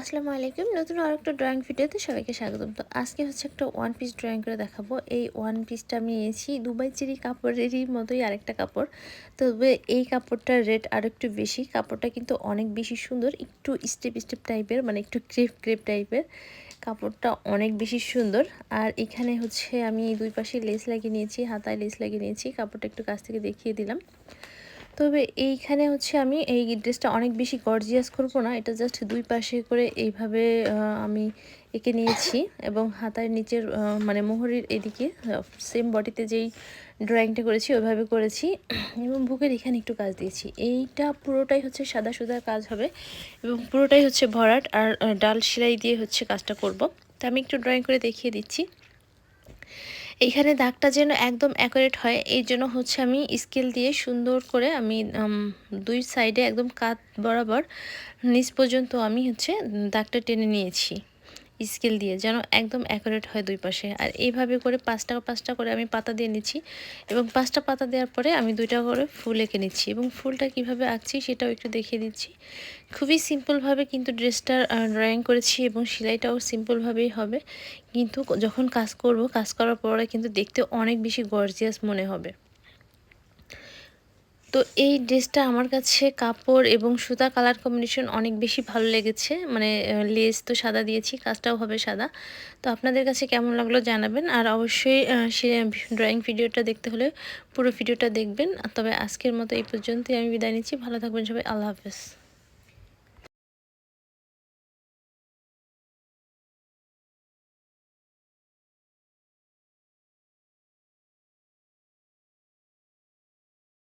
আসসালামু আলাইকুম। নতুন আর একটা ড্রয়িং ভিডিওতে সবাইকে স্বাগতম। তো আজকে হচ্ছে একটা ওয়ান পিস ড্রয়িং করে দেখাবো। এই ওয়ান পিসটা আমি নিয়েছি দুবাই চিরি কাপড়েরই মতোই আরেকটা কাপড়। তবে এই কাপড়টার রেট আর একটু বেশি। কাপড়টা কিন্তু অনেক বেশি সুন্দর, একটু স্টেপ স্টেপ টাইপের মানে একটু ক্রেপ ক্রেপ টাইপের কাপড়টা অনেক বেশি সুন্দর। আর এখানে হচ্ছে আমি দুই পাশে লেস লাগিয়ে নিয়েছি, হাতায় লেস লাগিয়ে নিয়েছি। কাপড়টা একটু কাছ থেকে দেখিয়ে দিলাম। তবে এইখানে হচ্ছে আমি এই ড্রেসটা অনেক বেশি গর্জিয়াস করব না। এটা জাস্ট দুই পাশে করে এইভাবে আমি এঁকে নিয়েছি এবং হাতার নিচের মানে মোহরের এদিকে সেম বডিতে যেই ড্রয়িংটা করেছি ওইভাবে করেছি। এবং বুকের এখানে একটু কাজ দিয়েছি। এইটা পুরোটাই হচ্ছে সাদা সুদার কাজ হবে এবং পুরোটাই হচ্ছে ভরাট আর ডাল সেলাই দিয়ে হচ্ছে কাজটা করব। তা আমি একটু ড্রয়িং করে দেখিয়ে দিচ্ছি। এইখানে দাগটা যেন একদম অ্যাকোরেট হয় এই জন্য হচ্ছে আমি স্কেল দিয়ে সুন্দর করে আমি দুই সাইডে একদম কাত বরাবর নিচ পর্যন্ত আমি হচ্ছে দাগটা টেনে নিয়েছি। স্কেল দিয়ে যেন একদম অ্যাকুরেট হয় দুই পাশে। আর এইভাবে করে পাঁচটা পাঁচটা করে আমি পাতা দিয়ে নিচ্ছি এবং পাঁচটা পাতা দেওয়ার পরে আমি দুইটা করে ফুল এঁকে নিচ্ছি এবং ফুলটা কীভাবে আঁকছি সেটাও একটু দেখিয়ে দিচ্ছি। খুবই সিম্পলভাবে কিন্তু ড্রেসটার ড্রয়িং করেছি এবং সেলাইটাও সিম্পলভাবেই হবে। কিন্তু যখন কাজ করব, কাজ করার পরে কিন্তু দেখতে অনেক বেশি গর্জিয়াস মনে হবে। তো এই ড্রেসটা আমার কাছে কাপড় এবং সুতা কালার কম্বিনেশন অনেক বেশি ভালো লেগেছে। মানে লেস তো সাদা দিয়েছি, কাজটাও হবে সাদা। তো আপনাদের কাছে কেমন লাগল জানাবেন। আর অবশ্যই সে ড্রয়িং ভিডিওটা দেখতে হলে পুরো ভিডিওটা দেখবেন। তবে আজকের মতো এই পর্যন্তই। আমি বিদায় নিচ্ছি। ভালো থাকবেন সবাই। আল্লাহ হাফেজ।